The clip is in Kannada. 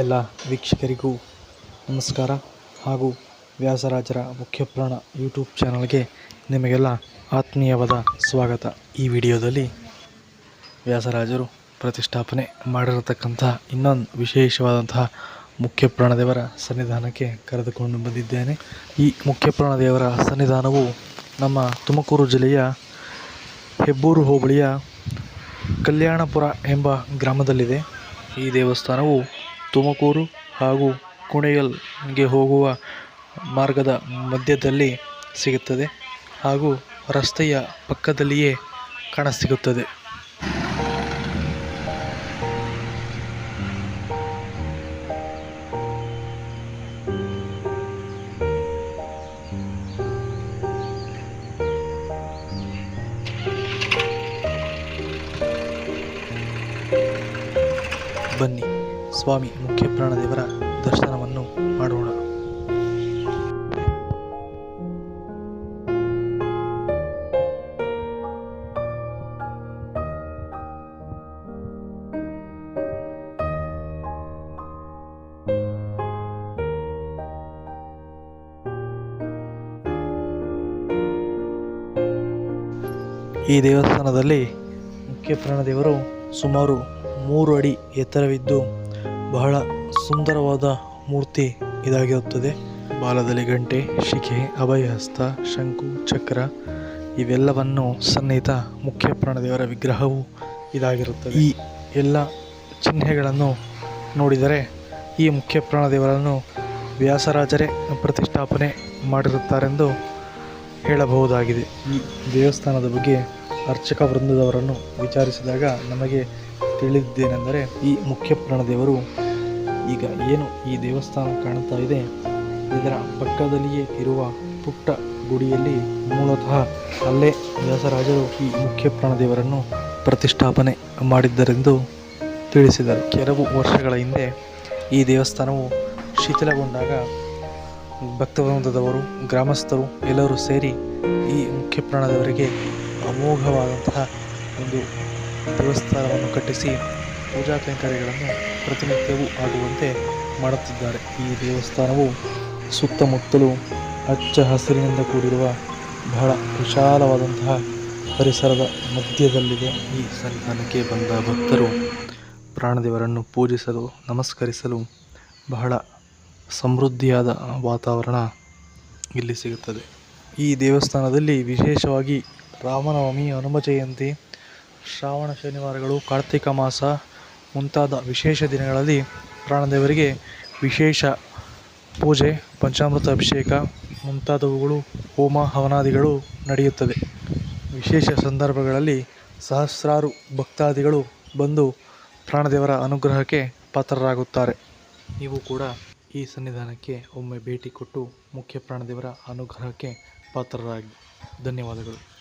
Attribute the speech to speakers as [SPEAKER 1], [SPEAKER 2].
[SPEAKER 1] ಎಲ್ಲ ವೀಕ್ಷಕರಿಗೂ ನಮಸ್ಕಾರ ಹಾಗೂ ವ್ಯಾಸರಾಜರ ಮುಖ್ಯಪ್ರಾಣ ಯೂಟ್ಯೂಬ್ ಚಾನಲ್ಗೆ ನಿಮಗೆಲ್ಲ ಆತ್ಮೀಯವಾದ ಸ್ವಾಗತ. ಈ ವಿಡಿಯೋದಲ್ಲಿ ವ್ಯಾಸರಾಜರು ಪ್ರತಿಷ್ಠಾಪನೆ ಮಾಡಿರತಕ್ಕಂಥ ಇನ್ನೊಂದು ವಿಶೇಷವಾದಂತಹ ಮುಖ್ಯಪ್ರಾಣದೇವರ ಸನ್ನಿಧಾನಕ್ಕೆ ಕರೆದುಕೊಂಡು ಬಂದಿದ್ದೇನೆ. ಈ ಮುಖ್ಯಪ್ರಾಣದೇವರ ಸನ್ನಿಧಾನವು ನಮ್ಮ ತುಮಕೂರು ಜಿಲ್ಲೆಯ ಹೆಬ್ಬೂರು ಹೋಬಳಿಯ ಕಲ್ಯಾಣಪುರ ಎಂಬ ಗ್ರಾಮದಲ್ಲಿದೆ. ಈ ದೇವಸ್ಥಾನವು ತುಮಕೂರು ಹಾಗೂ ಕುಣಿಗಲ್ಗೆ ಹೋಗುವ ಮಾರ್ಗದ ಮಧ್ಯದಲ್ಲಿ ಸಿಗುತ್ತದೆ ಹಾಗೂ ರಸ್ತೆಯ ಪಕ್ಕದಲ್ಲಿಯೇ ಕಾಣಸಿಗುತ್ತದೆ. ಬನ್ನಿ. ಸ್ವಾಮಿ ಮುಖ್ಯಪ್ರಾಣದೇವರ ದರ್ಶನವನ್ನು ಮಾಡೋಣ. ಈ ದೇವಸ್ಥಾನದಲ್ಲಿ ಮುಖ್ಯಪ್ರಾಣದೇವರು ಸುಮಾರು ಮೂರು ಅಡಿ ಎತ್ತರವಿದ್ದು ಬಹಳ ಸುಂದರವಾದ ಮೂರ್ತಿ ಇದಾಗಿರುತ್ತದೆ. ಬಾಲದಲ್ಲಿ ಗಂಟೆ, ಶಿಖೆ ಅಭಯಹಸ್ತ ಶಂಕು, ಚಕ್ರ ಇವೆಲ್ಲವನ್ನು ಸನ್ನಿಹಿತ ಮುಖ್ಯ ಪ್ರಾಣದೇವರ ವಿಗ್ರಹವು ಇದಾಗಿರುತ್ತದೆ. ಈ ಎಲ್ಲ ಚಿಹ್ನೆಗಳನ್ನು ನೋಡಿದರೆ ಈ ಮುಖ್ಯ ಪ್ರಾಣದೇವರನ್ನು ವ್ಯಾಸರಾಜರೇ ಪ್ರತಿಷ್ಠಾಪನೆ ಮಾಡಿರುತ್ತಾರೆಂದು ಹೇಳಬಹುದಾಗಿದೆ. ಈ ದೇವಸ್ಥಾನದ ಬಗ್ಗೆ ಅರ್ಚಕ ವೃಂದದವರನ್ನು ವಿಚಾರಿಸಿದಾಗ ನಮಗೆ ತಿಳಿದಿದ್ದೇನೆಂದರೆ ಈ ಮುಖ್ಯ ಪ್ರಾಣದೇವರು ಈಗ ಏನು ಈ ದೇವಸ್ಥಾನ ಕಾಣುತ್ತಾ ಇದೆ, ಇದರ ಪಕ್ಕದಲ್ಲಿಯೇ ಇರುವ ಪುಟ್ಟ ಗುಡಿಯಲ್ಲಿ ಮೂಲತಃ ಅಲ್ಲೇ ವ್ಯಾಸರಾಜರು ಈ ಮುಖ್ಯ ಪ್ರಾಣದೇವರನ್ನು ಪ್ರತಿಷ್ಠಾಪನೆ ಮಾಡಿದ್ದರೆಂದು ತಿಳಿಸಿದರು. ಕೆಲವು ವರ್ಷಗಳ ಹಿಂದೆ ಈ ದೇವಸ್ಥಾನವು ಶಿಥಿಲಗೊಂಡಾಗ ಭಕ್ತವೃಂದದವರು, ಗ್ರಾಮಸ್ಥರು ಎಲ್ಲರೂ ಸೇರಿ ಈ ಮುಖ್ಯ ಪ್ರಾಣದವರಿಗೆ ಅಮೋಘವಾದಂತಹ ಒಂದು ದೇವಸ್ಥಾನವನ್ನು ಕಟ್ಟಿಸಿ ಪೂಜಾ ಕೈಂಕರ್ಯಗಳನ್ನು ಪ್ರತಿನಿತ್ಯವೂ ಆಗುವಂತೆ ಮಾಡುತ್ತಿದ್ದಾರೆ. ಈ ದೇವಸ್ಥಾನವು ಸುತ್ತಮುತ್ತಲೂ ಹಚ್ಚ ಹಸಿರಿನಿಂದ ಕೂಡಿರುವ ಬಹಳ ವಿಶಾಲವಾದಂತಹ ಪರಿಸರದ ಮಧ್ಯದಲ್ಲಿದೆ. ಈ ಸನ್ನಿಧಾನಕ್ಕೆ ಬಂದ ಭಕ್ತರು ಪ್ರಾಣದೇವರನ್ನು ಪೂಜಿಸಲು, ನಮಸ್ಕರಿಸಲು ಬಹಳ ಸಮೃದ್ಧಿಯಾದ ವಾತಾವರಣ ಇಲ್ಲಿ ಸಿಗುತ್ತದೆ. ಈ ದೇವಸ್ಥಾನದಲ್ಲಿ ವಿಶೇಷವಾಗಿ ರಾಮನವಮಿ, ಹನುಮ ಜಯಂತಿ ಶ್ರಾವಣ ಶನಿವಾರಗಳು, ಕಾರ್ತಿಕ ಮಾಸ ಮುಂತಾದ ವಿಶೇಷ ದಿನಗಳಲ್ಲಿ ಪ್ರಾಣದೇವರಿಗೆ ವಿಶೇಷ ಪೂಜೆ, ಪಂಚಾಮೃತ ಅಭಿಷೇಕ ಮುಂತಾದವುಗಳು ಹೋಮ ಹವನಾದಿಗಳು ನಡೆಯುತ್ತದೆ ವಿಶೇಷ ಸಂದರ್ಭಗಳಲ್ಲಿ ಸಹಸ್ರಾರು ಭಕ್ತಾದಿಗಳು ಬಂದು ಪ್ರಾಣದೇವರ ಅನುಗ್ರಹಕ್ಕೆ ಪಾತ್ರರಾಗುತ್ತಾರೆ. ನೀವು ಕೂಡ ಈ ಸನ್ನಿಧಾನಕ್ಕೆ ಒಮ್ಮೆ ಭೇಟಿ ಕೊಟ್ಟು ಮುಖ್ಯ ಪ್ರಾಣದೇವರ ಅನುಗ್ರಹಕ್ಕೆ ಪಾತ್ರರಾಗಿ. ಧನ್ಯವಾದಗಳು.